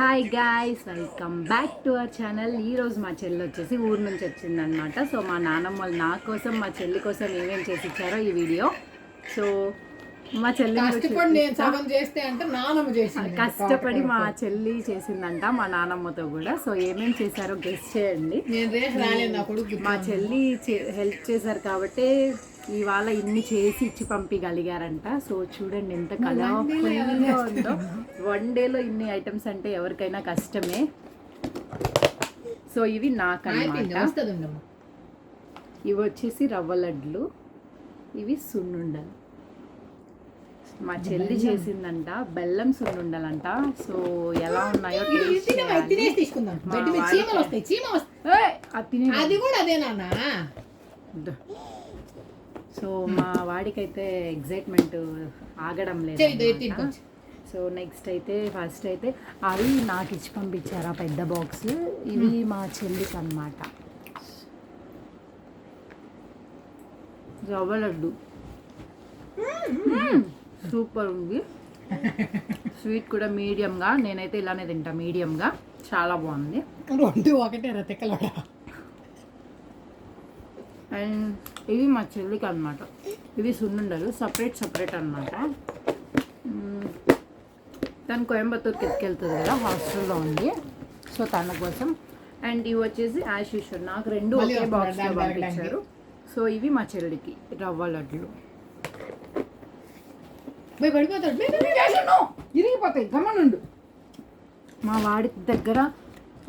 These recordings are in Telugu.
Hi guys welcome back to our channel ఈ రోజు మా చెల్లి వచ్చేసి ఊరు నుంచి వచ్చిందనమాట సో మా నాన్నమ్మ వాళ్ళు నా కోసం మా చెల్లి కోసం ఏమేం చేసి ఇచ్చారో ఈ వీడియో. సో మా చెల్లి కష్టపడి మా చెల్లి చేసిందంట మా నాన్నమ్మతో కూడా. సో ఏమేం చేశారో గెస్ట్ చేయండి. మా చెల్లి హెల్ప్ చేశారు కాబట్టి ఇవాళ ఇన్ని చేసి ఇచ్చి పంపించగలిగారంట సో చూడండి ఎంత కలర్ఫుల్గా ఉందో. వన్ డేలో ఇన్ని ఐటమ్స్ అంటే ఎవరికైనా కష్టమే. సో ఇవి నాకన్నమాట. ఇవి వచ్చేసి రవ్వ లడ్లు ఇవి సున్నుండలు. మా చెల్లి చేసిందంట బెల్లం సున్నుండలంట. సో ఎలా ఉన్నాయో అది కూడా అదేనా. సో మా వాడికైతే ఎగ్జైట్మెంట్ ఆగడం లేదు సో నెక్స్ట్ అయితే ఫస్ట్ అయితే అవి నాకు ఇచ్చి పంపించారు ఆ పెద్ద బాక్స్? ఇవి మా చెల్లికి అనమాట రవ్వ లడ్డు సూపర్ ఉంది. స్వీట్ కూడా మీడియంగా నేనైతే ఇలానే తింటా మీడియంగా. చాలా బాగుంది. రెండు ఒకటే రతికలోడ అండ్ ఇవి మా చెల్లికి అనమాట ఇవి సున్నుండలు సపరేట్ సపరేట్ అనమాట తను కోయంబత్తూరుకి ఎత్తుకెళ్తుంది కదా హాస్టల్లో ఉంది. సో తన కోసం. అండ్ ఇవి వచ్చేసి యాష్ యూషువల్ నాకు రెండు ఒకే బాక్స్లో పంపించారు. సో ఇవి మా చెల్లికి రవ్వ లడ్లు. ఇరిగిపోతాయి. గమనుండు మా వాడి దగ్గర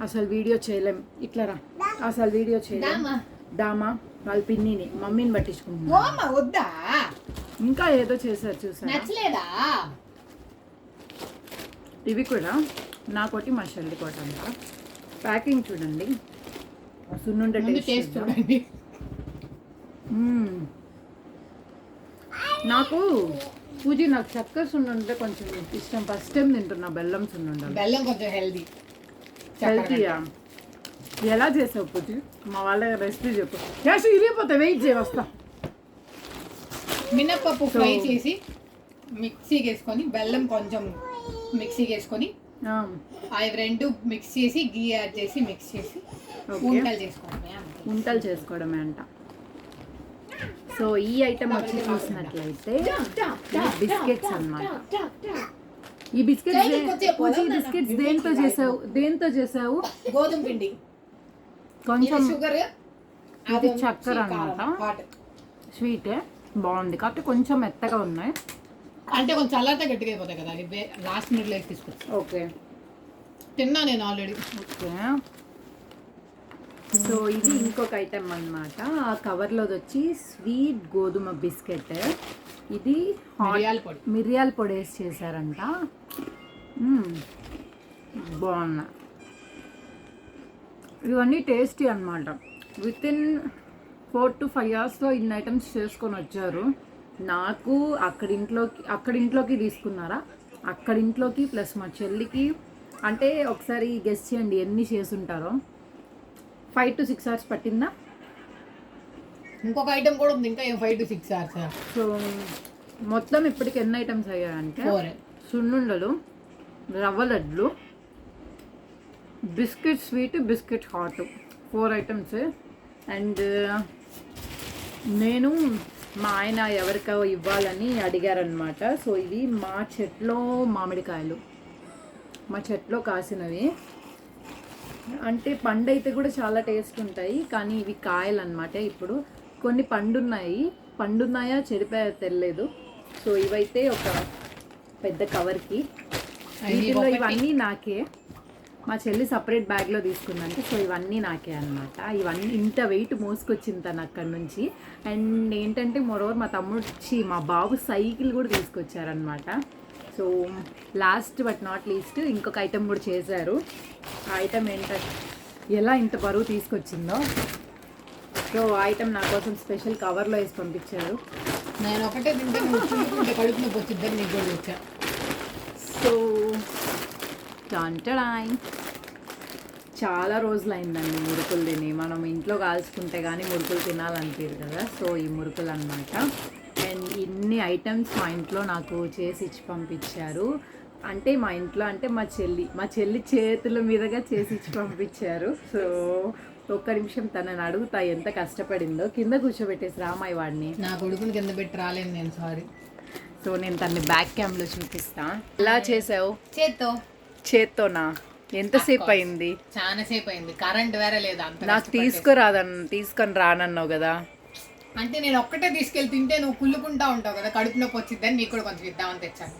అసలు వీడియో చేయలేం. ఇట్లా రా. అసలు వీడియో చేయలేం. దామా. వాళ్ళ పిన్నిని మమ్మీని పట్టించుకుంటున్నా వద్దా? ఇంకా ఏదో చేశారు చూసారా? నచ్చలేదా? ఇవి కూడా నాకోటి మా షెల్లి కోట అంట. ప్యాకింగ్ చూడండి. సున్నుండ టేస్ట్. చూడండి. నాకు పూజి నాకు చక్కెర సున్నుంటే కొంచెం ఇష్టం. ఫస్ట్ టైం తింటున్నా బెల్లం సున్నుండలు. బెల్లం కొంచెం హెల్దీ. హెల్తీయా ఎలా చేసావు పూజి మా వాళ్ళ రెసిపీ చెప్పు. క్యాష్ ఇరిగిపోతా వెయిట్ చేయ వస్తా. మినప్పప్పు ఫ్రై చేసి మిక్సీకి వేసుకొని బెల్లం కొంచెం మిక్సీకి వేసుకొని అవి రెండు మిక్స్ చేసి గీ యాడ్ చేసి మిక్స్ చేసి వంటలు చేసుకోవడమే. ఉంటలు చేసుకోవడమే అంట. సో ఈ ఐటమ్ వచ్చి చూసినట్లయితే బిస్కెట్స్ అన్నమాట. ఈ బిస్కెట్స్ బిస్కెట్స్. దేంతో చేసావు దేంతో చేసావు? గోధుమ పిండి. కొంచెం షుగర్ ఇది చక్కెర అన్నమాట. స్వీట్ బాగుంది. కాకపోతే కొంచెం మెత్తగా ఉన్నాయి. అంటే కొంచెం చల్లారితే గట్టిగా అయిపోతాయి కదా అది లాస్ట్ మినిట్లో తీసుకొచ్చి. ఓకే. తిన్నా నేను ఆల్రెడీ ఓకే. సో ఇది ఇంకొక ఐటెం అన్నమాట. ఆ కవర్లోది వచ్చి స్వీట్ గోధుమ బిస్కెట్ ఇది మిరియాల పొడి. మిరియాల పొడి వేసి చేశారంట. బాగున్నా. ఇవన్నీ టేస్టీ అనమాట with in four to five అవర్స్లో ఇన్ని ఐటమ్స్ చేసుకొని వచ్చారు. నాకు అక్కడి ఇంట్లోకి అక్కడి ఇంట్లోకి తీసుకున్నారా? అక్కడి ఇంట్లోకి ప్లస్ మా చెల్లికి. అంటే ఒకసారి గెస్ట్ చేయండి ఎన్ని చేసుంటారో. ఫైవ్ టు సిక్స్ అవర్స్ పట్టిందా? ఇంకొక ఐటమ్ కూడా ఉంది. ఇంకా ఏం five to six hours so మొత్తం ఇప్పటికి ఎన్ని ఐటమ్స్ అయ్యాయంటే సున్నుండలు రవ్వ లడ్లు biscuit sweet biscuit hot. Four items. And నేను మా ఆయన ఎవరికో ఇవ్వాలని అడిగారనమాట సో ఇవి మా చెట్లో మామిడికాయలు. మా చెట్లో కాసినవి. అంటే పండు అయితే కూడా చాలా టేస్ట్ ఉంటాయి. కానీ ఇవి కాయలు అనమాట ఇప్పుడు. కొన్ని పండున్నాయి. పండున్నాయా చెడిపోయా తెలియదు సో ఇవైతే ఒక పెద్ద కవర్కి. వీటిలో ఇవన్నీ నాకే. మా చెల్లి సపరేట్ బ్యాగ్లో తీసుకుందంటే సో ఇవన్నీ నాకే అనమాట ఇవన్నీ ఇంత వెయిట్ మోసుకొచ్చింది తను అక్కడి నుంచి. అండ్ ఏంటంటే మరోవర్ మా తమ్ముడు వచ్చి మా బాబు సైకిల్ కూడా తీసుకొచ్చారనమాట so last but not least ఇంకొక ఐటెం కూడా చేశారు. ఆ ఐటెం ఏంటంటే ఎలా ఇంత బరువు తీసుకొచ్చిందో. సో ఆ ఐటెం నా కోసం స్పెషల్ కవర్లో వేసి పంపించారు. నేను ఒకటే తింటే కడుపు నొప్పి వచ్చిద్దని నీకు సో టంటడాయ్ చాలా రోజులు అయిందండి మురుకులు తిని. మనం ఇంట్లో కాల్చుకుంటే కానీ మురుకులు తినాలనిపించదు కదా. సో ఈ మురుకులు అనమాట అండ్ ఇన్ని ఐటమ్స్ మా ఇంట్లో నాకు చేసి ఇచ్చి పంపించారు. అంటే మా ఇంట్లో అంటే మా చెల్లి మా చెల్లి చేతుల మీదుగా చేసి ఇచ్చి పంపించారు. సో ఒక్క నిమిషం తనని అడుగుతా ఎంత కష్టపడిందో. కింద కూర్చోబెట్టేసి రామాయి వాడిని. నా కొడుకుని కింద పెట్టి రాలేను నేను సారీ. సో నేను తన్ని బ్యాక్ క్యామ్లో చూపిస్తా. ఎలా చేసావు? చేత్తో. చేత్తోనా? ఎంతసేపు అయింది? చాలా సేపు అయింది. కరెంట్ వేరే లేదు అంత నాకు తీసుకురాదన్ తీసుకొని రానన్నావు కదా? అంటే నేను ఒక్కటే తీసుకెళ్ళి తింటే నువ్వు కుళ్ళుకుంటా ఉంటావు కదా కడుపు నొప్పి వచ్చిద్దని నీకు కూడా కొంచెం ఇద్దామని తెచ్చాను.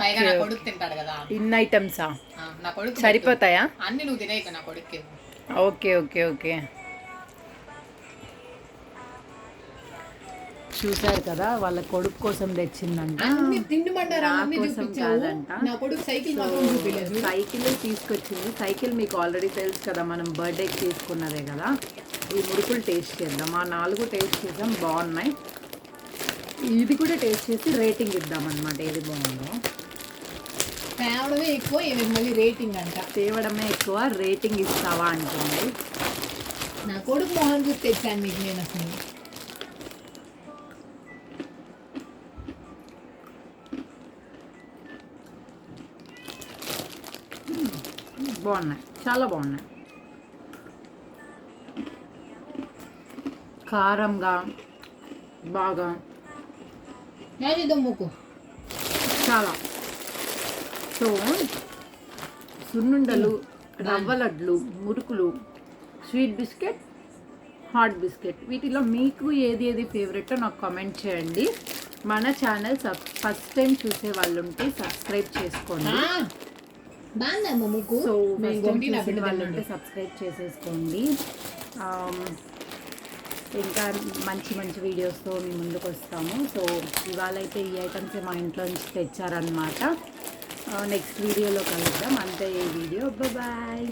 పైగా నా కొడుకు తింటాడు కదా. ఇన్ ఐటమ్సా నా కొడుకు సరిపోతాయా? అన్ని నువ్వు తినేయక నా కొడుక్కి. Okay okay okay. చూసారు కదా వాళ్ళ కొడుకు కోసం తెచ్చిందంట. సైకిల్ తీసుకొచ్చింది. సైకిల్ మీకు ఆల్రెడీ తెలుసు కదా మనం బర్త్డేకి తీసుకున్నదే కదా. ఈ మురుకులు టేస్ట్ చేద్దాం. ఆ నాలుగు టేస్ట్ చేద్దాం. బాగున్నాయి. ఇది కూడా టేస్ట్ చేసి రేటింగ్ ఇద్దాం అనమాట ఏది బాగుందో. తేవడమే ఎక్కువ మళ్ళీ రేటింగ్ అంట. తేవడమే ఎక్కువ రేటింగ్ ఇస్తావా అంటుంది. నా కొడుకు మొహం చూసి తెచ్చాను నీకు నేను అసలు. బాగున్నాయి చాలా బాగున్నాయి. కారంగా బాగా. దమ్ముకు చాలా. సో సున్నుండలు రవ్వ లడ్లు మురుకులు స్వీట్ బిస్కెట్ హాట్ బిస్కెట్. వీటిలో మీకు ఏది ఏది ఫేవరెటో నాకు కామెంట్ చేయండి. మన ఛానల్ సబ్ ఫస్ట్ టైం చూసే వాళ్ళు ఉంటే సబ్స్క్రైబ్ చేసుకోండి. బాగుందమ్మా సో ఫస్ట్ టైం ఒకటి నా చూసిన బిడ్డ వాళ్ళు తిన్నాడు. ఉంటే సబ్స్క్రైబ్ చేసేసుకోండి. ఆమ్, ఇంకా మంచి మంచి వీడియోస్తో మీ ముందుకు వస్తాము. సో ఇవాళ అయితే ఈ ఐటమ్స్ మా ఇంట్లో నుంచి తెచ్చారనమాట నెక్స్ట్ వీడియోలో కలుద్దాం. అంతే ఈ వీడియో బాయ్